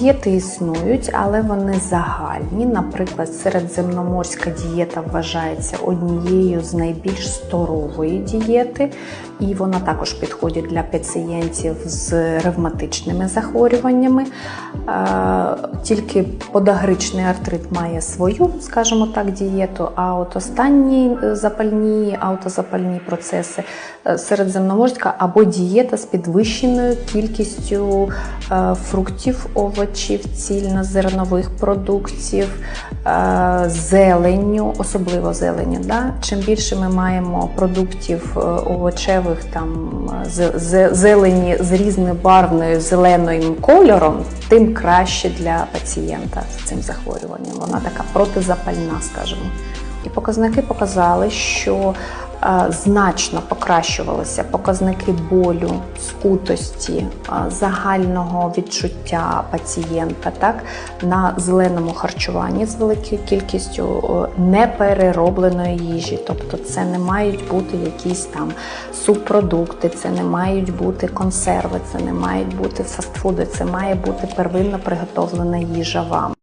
Дієти існують, але вони загальні. Наприклад, середземноморська дієта вважається однією з найбільш здорової дієти, і вона також підходить для пацієнтів з ревматичними захворюваннями. Е, Тільки подагричний артрит має свою, скажімо так, дієту. А от останні е, запальні аутозапальні процеси е, середземноморська або дієта з підвищеною кількістю фруктів, овочів, цільнозернових продуктів, е, зеленню, особливо зеленю. Да? Чим більше ми маємо продуктів е, овочевих, там зелені з різнобарвною зеленим кольором, тим краще для пацієнта з цим захворюванням. Вона така протизапальна, скажімо. І показники показали, що значно покращувалися показники болю, скутості, е, загального відчуття пацієнта так, на зеленому харчуванні з великою кількістю е, непереробленої їжі. Тобто це не мають бути якісь там субпродукти, це не мають бути консерви, це не мають бути фастфуди, це має бути первинно приготовлена їжа вам.